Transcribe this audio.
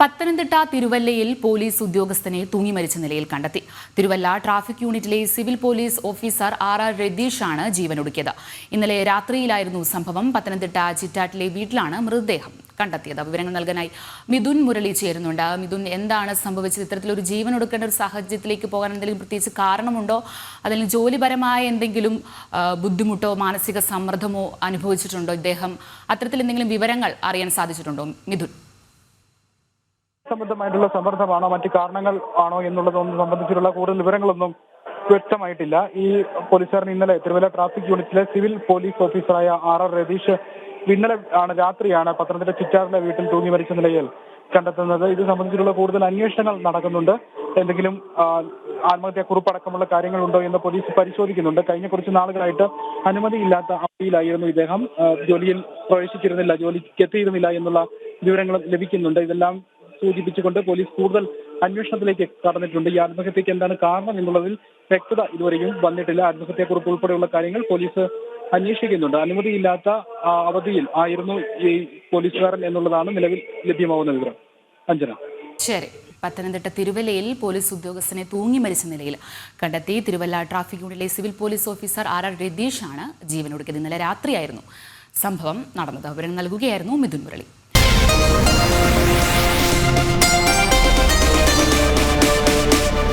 പത്തനംതിട്ട തിരുവല്ലയിൽ പോലീസ് ഉദ്യോഗസ്ഥനെ തൂങ്ങി മരിച്ച നിലയിൽ കണ്ടെത്തി. തിരുവല്ല ട്രാഫിക് യൂണിറ്റിലെ civil police officer R R രതീഷാണ് ജീവനൊടുക്കിയത്. ഇന്നലെ രാത്രിയിലായിരുന്നു സംഭവം. പത്തനംതിട്ട ചിറ്റാറ്റിലെ വീട്ടിലാണ് മൃതദേഹം കണ്ടെത്തിയത്. വിവരങ്ങൾ നൽകാനായി മിഥുൻ മുരളി ചേരുന്നുണ്ട്. മിഥുൻ എന്താണ് സംഭവിച്ചത്? ഇത്തരത്തിലൊരു ജീവൻ ഒടുക്കേണ്ട ഒരു സാഹചര്യത്തിലേക്ക് പോകാൻ എന്തെങ്കിലും പ്രത്യേകിച്ച് കാരണമുണ്ടോ? അതല്ലെങ്കിൽ ജോലിപരമായ എന്തെങ്കിലും ബുദ്ധിമുട്ടോ മാനസിക സമ്മർദ്ദമോ അനുഭവിച്ചിട്ടുണ്ടോ ഇദ്ദേഹം? അത്തരത്തിൽ എന്തെങ്കിലും വിവരങ്ങൾ അറിയാൻ സാധിച്ചിട്ടുണ്ടോ മിഥുൻ? സംബന്ധമായിട്ടുള്ള സമ്മർദ്ദമാണോ? മറ്റു കാരണങ്ങൾ ആണോ എന്നുള്ളതൊന്നും സംബന്ധിച്ചിട്ടുള്ള കൂടുതൽ വിവരങ്ങളൊന്നും വ്യക്തമായിട്ടില്ല. ഈ പോലീസുകാരൻ ഇന്നലെ തിരുവല്ല ട്രാഫിക് യൂണിറ്റിലെ സിവിൽ പോലീസ് ഓഫീസറായ ആർ ആർ രതീഷ് ഇന്നലെ ആണ് രാത്രിയാണ് പത്തനംതിട്ട ചിറ്റാറിലെ വീട്ടിൽ തൂങ്ങി മരിച്ച നിലയിൽ കണ്ടെത്തുന്നത്. ഇത് സംബന്ധിച്ചിട്ടുള്ള കൂടുതൽ അന്വേഷണങ്ങൾ നടക്കുന്നുണ്ട്. എന്തെങ്കിലും ആത്മഹത്യാ കുറിപ്പടക്കമുള്ള കാര്യങ്ങളുണ്ടോ എന്ന് പോലീസ് പരിശോധിക്കുന്നുണ്ട്. കഴിഞ്ഞ കുറച്ച് നാളുകളായിട്ട് അനുമതിയില്ലാത്ത അവധിയിലായിരുന്നു ഇദ്ദേഹം. ജോലിയിൽ പ്രവേശിച്ചിരുന്നില്ല ജോലിക്ക് എത്തിയിരുന്നില്ല എന്നുള്ള വിവരങ്ങൾ ലഭിക്കുന്നുണ്ട്. ഇതെല്ലാം സൂചിപ്പിച്ചുകൊണ്ട് പോലീസ് കൂടുതൽ അന്വേഷണത്തിലേക്ക് കടന്നിട്ടുണ്ട്. ഈ ആത്മഹത്യക്ക് എന്താണ് കാരണം എന്നുള്ളതിൽ വ്യക്തത ഇതുവരെയും വന്നിട്ടില്ല. ആത്മഹത്യക്കുറിപ്പ് ഉൾപ്പെടെയുള്ള കാര്യങ്ങൾ പോലീസ് അന്വേഷിക്കുന്നുണ്ട്. അനുമതിയില്ലാത്ത അവധിയിൽ ആയിരുന്നു ഈ പോലീസുകാരൻ എന്നുള്ളതാണ് നിലവിൽ ലഭ്യമാവുന്ന വിവരം. അഞ്ജന. ശരി. പത്തനംതിട്ട തിരുവല്ലയിൽ പോലീസ് ഉദ്യോഗസ്ഥനെ തൂങ്ങി മരിച്ച നിലയിൽ കണ്ടെത്തി തിരുവല്ല ട്രാഫിക് യൂണിറ്റിലെ civil police officer R R രതീഷാണ് ജീവനൊടുക്കിയത്. ഇന്നലെ രാത്രിയായിരുന്നു സംഭവം നടന്നത്. വിവരം നൽകുകയായിരുന്നു മിഥുൻ മുരളി.